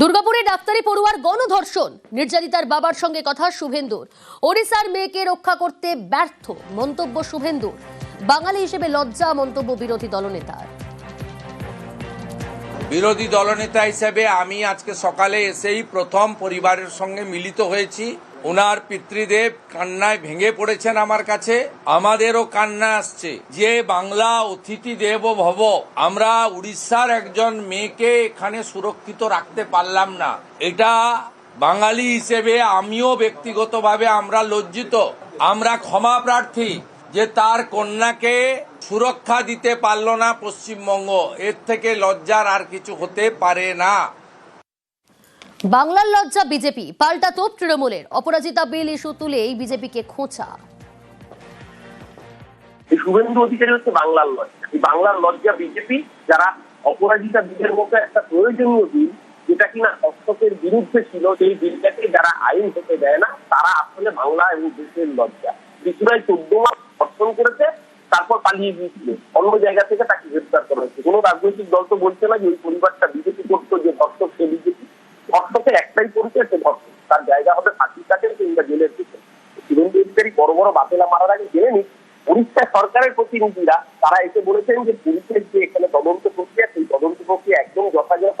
দুর্গাপুরে ডাক্তারি পড়ুয়ার গণধর্ষণ। নির্যাতিতার বাবার সঙ্গে কথা শুভেন্দুর। ওড়িশার মেয়েকে রক্ষা করতে ব্যর্থ মন্তব্য শুভেন্দুর। বাঙালি হিসেবে লজ্জা মন্তব্য বিরোধী দলনেতার। বিরোধী দলনেতা হিসেবে আমি আজকে সকালে এসেই প্রথম পরিবারের সঙ্গে মিলিত হয়েছি। ওনার পিতৃদেব কান্নায় ভেঙে পড়েছেন আমার কাছে। আমাদেরও কান্না আসছে। যে বাংলা অতিথি দেব ভব, আমরা উড়িষ্যার একজন মেয়েকে এখানে সুরক্ষিত রাখতে পারলাম না। এটা বাঙালি হিসেবে আমিও ব্যক্তিগতভাবে আমরা লজ্জিত। আমরা ক্ষমা প্রার্থী যে তার কন্যাকে সুরক্ষা দিতে পারল না পশ্চিমবঙ্গ। এর থেকে লজ্জার আর কিছু হতে পারে না। বাংলার লজ্জা বিজেপি, পাল্টা তোপ তৃণমূলের। অপরাজিতা বিল ইস্যু তুলেই বিজেপিকে খোঁচা। শুভেন্দু অধিকারী হচ্ছে বাংলার লজ্জা। বাংলার লজ্জা বিজেপি, যারা অপরাজিতা বিলের মতো একটা প্রয়োজনীয় বিল, যেটা কিনা হস্তকের বিরুদ্ধে ছিল, সেই বিলটাকে যারা আইন হতে দেয় না, তারা আসলে বাংলা এবং দেশের লজ্জা। ত্রিপুরায় চোদ্দ মাস ধর্ষণ করেছে, তারপর পালিয়ে গিয়েছিল। অন্য জায়গা থেকে তাকে গ্রেফতার করা হয়েছে। কোনো রাজনৈতিক দল তো বলছে না যে ওই পরিবারটা বিজেপি করতো, যে ধর্ষক সে বিজেপি। ধর্ষকের একটাই পরিচয় সে ধর্ষক তার জায়গা হবে ফাঁসি কাটের কিংবা জেলের পিছনে শুভেন্দু বড় বড় বাতিলা মারার আগে জেনে নিক, উড়িষ্যা সরকারের প্রতিনিধিরা, তারা এসে বলেছেন যে পুলিশের যে এখানে তদন্ত প্রক্রিয়া, সেই তদন্ত প্রক্রিয়া একদম যথাযথ।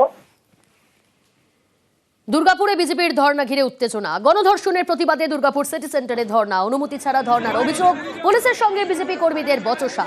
দুর্গাপুরে বিজেপির ধর্ণা ঘিরে উত্তেজনা। গণধর্ষণের প্রতিবাদে দুর্গাপুর সিটি সেন্টারে ধর্ণা। অনুমতি ছাড়া ধর্ণার অভিযোগ, পুলিশের সঙ্গে বিজেপি কর্মীদের বচসা।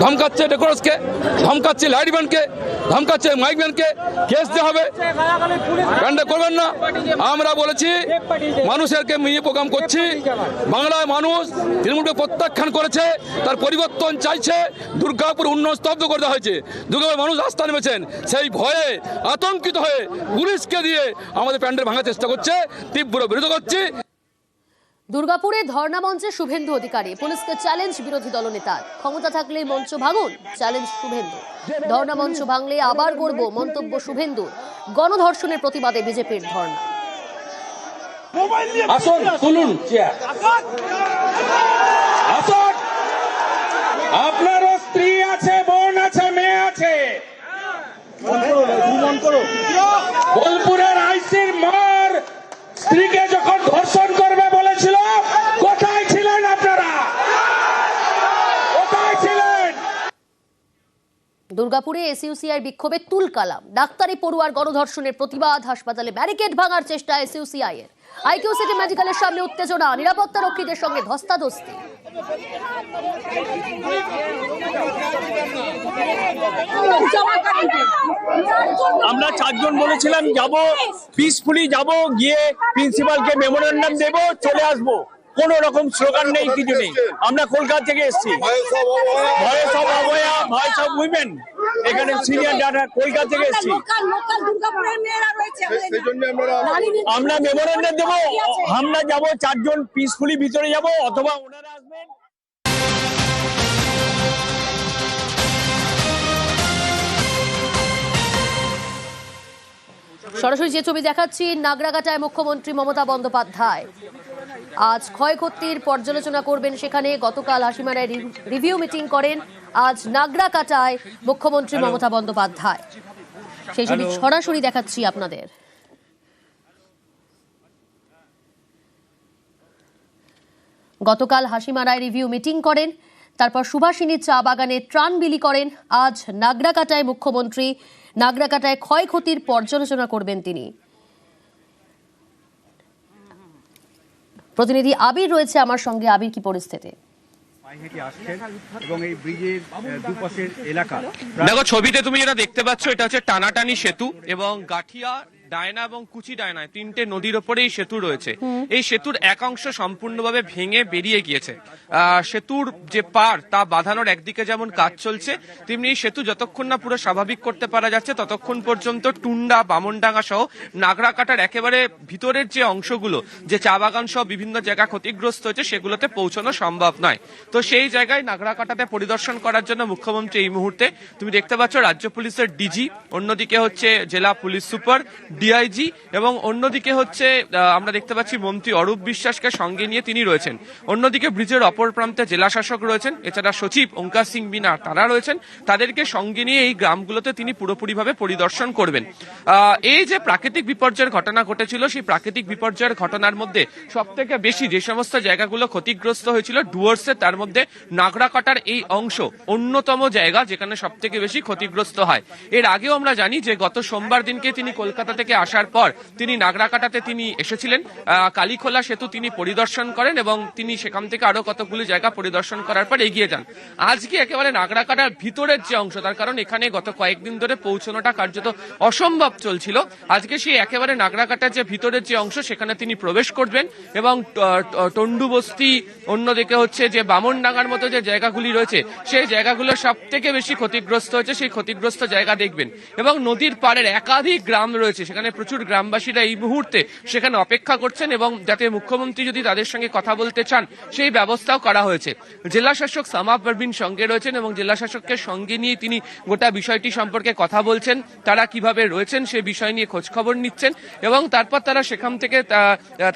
ধমকাচ্ছে ডেকোরসকে, ধমকাচ্ছে লাইটম্যানকে ধমকাচ্ছে মাইকম্যানকে কেস দেওয়া হবে। ব্যান্ডে করবেন না। আমরা বলেছি, মানুষেরকে মিয়ে প্রোগ্রাম করছি। বাংলায় মানুষ তৃণমূলকে প্রত্যাখ্যান করেছে, তার পরিবর্তন চাইছে, দুর্গাপুর উন্নয়ন স্তব্ধ করে দেওয়া হয়েছে। দুর্গাপুর মানুষ রাস্তা নেমেছেন। সেই ভয়ে আতঙ্কিত হয়ে পুলিশকে দিয়ে আমাদের প্যান্ডেল ভাঙার চেষ্টা করছে, তীব্র বিরোধ করছি। দুর্গাপুরে ধর্ণা মঞ্চে শুভেন্দু অধিকারী। পুলিশকে চ্যালেঞ্জ বিরোধী দলনেতার। ক্ষমতা থাকলে মঞ্চ ভাঙুন চ্যালেঞ্জ শুভেন্দু। ধর্ণা মঞ্চ ভাঙলে আবার গড়ব মন্তব্য শুভেন্দু গণধর্ষণের প্রতিবাদে বিজেপির ধর্ণা। আসুন তুলুন চেয়ার আসুন। দুর্গাপুরে এসইউসিআই বিক্ষোভে তুলকালাম ডাক্তারি পড়ুয়ার গণধর্ষণের প্রতিবাদ, হাসপাতালে ব্যারিকেড ভাঙার চেষ্টা এসইউসিআই এর আইকিউ সিটি মেডিকেলের সামনে উত্তেজনা নিরাপত্তা রক্ষীদের সঙ্গে ধস্তাধস্তি। আমরা চারজন বলেছিলাম, যাব পিসফুলি যাব, গিয়ে প্রিন্সিপালকে মেমোরেন্ডাম দেব, চলে আসব। কোন রকম স্লোগান নেই কিছু নেই। আমরা কলকাতা থেকে এসেছি। ভয়েস অফ অবয়া ভয়েস অফ উইমেন এখানে সিনিয়র ডাটা কলকাতা থেকে এসেছি। আমরা মেমোরেন্ডাম দেবো। আমরা যাব চারজন পিসফুলি ভিতরে যাব অথবা ওনারা আসবেন। সরাসরি যে ছবি দেখাচ্ছি নাগরাকাটায় মুখ্যমন্ত্রী মমতা বন্দ্যোপাধ্যায়। আজ ক্ষয়ক্ষতির পর্যালোচনা করবেন সেখানে গতকাল হাসিমারায় রিভিউ মিটিং করেন আজ নাগরাকাটায় মুখ্যমন্ত্রী মমতা বন্দ্যোপাধ্যায়। সেই ছবি সরাসরি দেখাচ্ছি আপনাদের। গতকাল হাসিমারায় রিভিউ মিটিং করেন তারপর সুভাষিনী চা বাগানে ত্রাণ বিলি করেন আজ নাগরাকাটায় মুখ্যমন্ত্রী নাগরাকাটায় ক্ষয়ক্ষতির পর্যালোচনা করবেন তিনি। প্রতিনিধি আবির রয়েছে আমার সঙ্গে। আবির কি পরিস্থিতি? এবং এই ব্রিজের দুপাশের এলাকা দেখো ছবিতে তুমি যেটা দেখতে পাচ্ছ এটা হচ্ছে টানাটানি সেতু এবং গাঠিয়া ডায়না এবং কুচি ডায়নায় তিনটে নদীর ওপরে এই সেতু রয়েছে। এই সেতুর এক অংশ সম্পূর্ণভাবে ভেঙে বেরিয়ে গিয়েছে। সেতুর যে পার, তা বাঁধানোর একদিকে যেমন কাজ চলছে, তেমনি সেতু যতক্ষণ না পুরো স্বাভাবিক করতে পারা যাচ্ছে, ততক্ষণ পর্যন্ত টুন্ডা, বামনডাঙ্গা সহ নাগরাকাটার একেবারে ভিতরের যে অংশগুলো, যে চা বাগান সহ বিভিন্ন জায়গা ক্ষতিগ্রস্ত হয়েছে, সেগুলোতে পৌঁছানো সম্ভব নয়। তো সেই জায়গায় নাগরাকাটাতে পরিদর্শন করার জন্য মুখ্যমন্ত্রী এই মুহূর্তে, তুমি দেখতে পাচ্ছ রাজ্য পুলিশের ডিজি, অন্যদিকে হচ্ছে জেলা পুলিশ সুপার ডিআইজি এবং অন্যদিকে হচ্ছে আমরা দেখতে পাচ্ছি মন্ত্রী অরূপ বিশ্বাসকে সঙ্গে নিয়ে তিনি রয়েছেন। অন্যদিকে ব্রিজের অপর প্রান্তে জেলা শাসক রয়েছেন, এছাড়া সচিব ওঙ্কার সিং বিনা তারা রয়েছেন। তাদেরকে সঙ্গে নিয়ে এই গ্রামগুলোতে তিনি পুরোপুরিভাবে পরিদর্শন করবেন। এই যে প্রাকৃতিক বিপর্যয়ের ঘটনা ঘটেছিল, সেই প্রাকৃতিক বিপর্যয়ের ঘটনার মধ্যে সব থেকে বেশি যে সমস্ত জায়গাগুলো ক্ষতিগ্রস্ত হয়েছিল, ডুয়ার্সের তার মধ্যে নাগরাকাটার এই অংশ অন্যতম জায়গা যেখানে সব থেকে বেশি ক্ষতিগ্রস্ত হয়। এর আগেও আমরা জানি যে গত সোমবার দিনকে তিনি কলকাতা থেকে আসার পর তিনি নাগরাকাটাতে তিনি এসেছিলেন। কালীখোলা সেতু তিনি পরিদর্শন করেন এবং তিনি সেখান থেকে আরও কতগুলি জায়গা পরিদর্শন করার পর এগিয়ে যান। আজকে একেবারে নাগরাকাটার ভিতরের যে অংশ, তার কারণ এখানে গত কয়েকদিন ধরে পৌঁছানোটা কার্যত অসম্ভব চলছিল। আজকে সেই একেবারে নাগরাকাটার যে ভিতরের যে অংশ, সেখানে তিনি প্রবেশ করবেন এবং ট- ট- টন্ডু বস্তি অন্যদিকে হচ্ছে যে বামনডাঙ্গার মতো যে জায়গাগুলি রয়েছে, সেই জায়গাগুলো সব থেকে বেশি ক্ষতিগ্রস্ত হয়েছে সেই ক্ষতিগ্রস্ত জায়গা দেখবেন। এবং নদীর পাড়ের একাধিক গ্রাম রয়েছে, সেখানে প্রচুর গ্রামবাসীরা এই মুহূর্তে সেখানে অপেক্ষা করছেন এবং যাতে মুখ্যমন্ত্রী যদি তাদের সঙ্গে কথা বলতে চান, সেই ব্যবস্থাও করা হয়েছে। জেলা শাসক সামা পারভিন সঙ্গে রয়েছেন এবং জেলা শাসককে সঙ্গে নিয়ে তিনি গোটা বিষয়টি সম্পর্কে কথা বলছেন, তারা কীভাবে রয়েছেন সেই বিষয় নিয়ে খোঁজ খবর নিচ্ছেন এবং তারপর তারা সেখান থেকে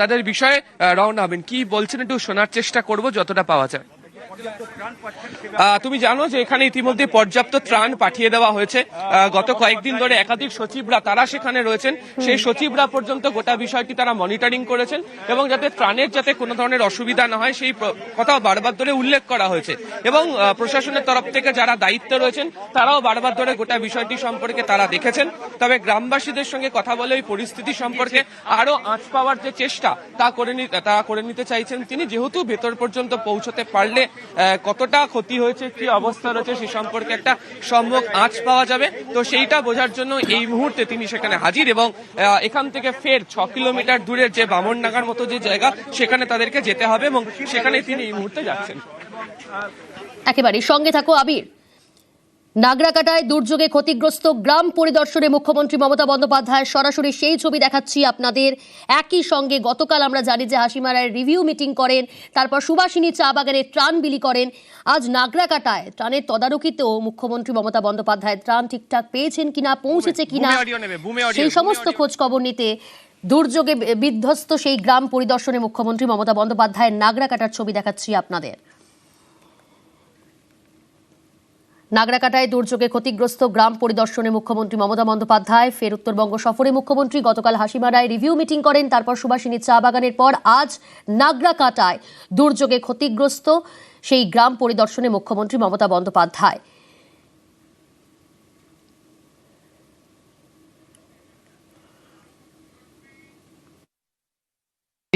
তাদের বিষয়ে রওনা হবেন। কি বলছেন একটু শোনার চেষ্টা করব, যতটা পাওয়া যায়। তুমি জানো যে এখানে ইতিমধ্যে পর্যাপ্ত ত্রাণ পাঠিয়ে দেওয়া হয়েছে। গত কয়েকদিন ধরে একাধিক সচিবরা তারা সেখানে রয়েছেন। সেই সচিবরা পর্যন্ত গোটা বিষয়টি তারা মনিটরিং করেছেন এবং যাতে ত্রাণের যাতে কোনো ধরনের অসুবিধা না হয়, সেই কথা বারবার ধরে উল্লেখ করা হয়েছে। এবং প্রশাসনের তরফ থেকে যারা দায়িত্বে রয়েছেন, তারাও বারবার ধরে গোটা বিষয়টি সম্পর্কে তারা দেখেছেন। তবে গ্রামবাসীদের সঙ্গে কথা বলে ওই পরিস্থিতি সম্পর্কে আরও আঁচ পাওয়ার যে চেষ্টা, তা করে তা করে নিতে চাইছেন তিনি। যেহেতু ভেতর পর্যন্ত পৌঁছতে পারলে কতটা ক্ষতি হয়েছে, কি অবস্থা রয়েছে সে সম্পর্কে একটা সম্যক আঁচ পাওয়া যাবে। তো সেইটা বোঝার জন্য এই মুহূর্তে তিনি সেখানে হাজির এবং এখান থেকে ফের ছ কিলোমিটার দূরের যে বামনডাঙ্গার মতো যে জায়গা, সেখানে তাদেরকে যেতে হবে এবং সেখানে তিনি এই মুহূর্তে যাচ্ছেন। একেবারে সঙ্গে থাকো আবির। নাগরাকাটায় দুর্যোগে ক্ষতিগ্রস্ত গ্রাম পরিদর্শনে মুখ্যমন্ত্রী মমতা বন্দ্যোপাধ্যায় সরাসরি সেই ছবি দেখাচ্ছি আপনাদের। একই সঙ্গে গতকাল আমরা জানি যে হাসিমারায় রিভিউ মিটিং করেন তারপর সুভাষিনী চা বাগানে ত্রাণ বিলি করেন। আজ নাগরাকাটায় ত্রাণের তদারকিতেও মুখ্যমন্ত্রী মমতা বন্দ্যোপাধ্যায় ত্রাণ ঠিকঠাক পেয়েছেন কিনা পৌঁছেছে কিনা সেই সমস্ত। খোঁজ খবর নিতে দুর্যোগে বিধ্বস্ত সেই গ্রাম পরিদর্শনে মুখ্যমন্ত্রী মমতা বন্দ্যোপাধ্যায়ের নাগরাকাটার ছবি দেখাচ্ছি আপনাদের। নাগরাকাটায় দুর্যোগে ক্ষতিগ্রস্ত গ্রাম পরিদর্শনে মুখ্যমন্ত্রী মমতা বন্দ্যোপাধ্যায়, ফের উত্তরবঙ্গ সফরে মুখ্যমন্ত্রী গতকাল হাসিমারায় রিভিউ মিটিং করেন, তারপর সুভাষিনী চা বাগানের পর আজ নাগরাকাটায় দুর্যোগে ক্ষতিগ্রস্ত সেই গ্রাম পরিদর্শনে মুখ্যমন্ত্রী মমতা বন্দ্যোপাধ্যায়।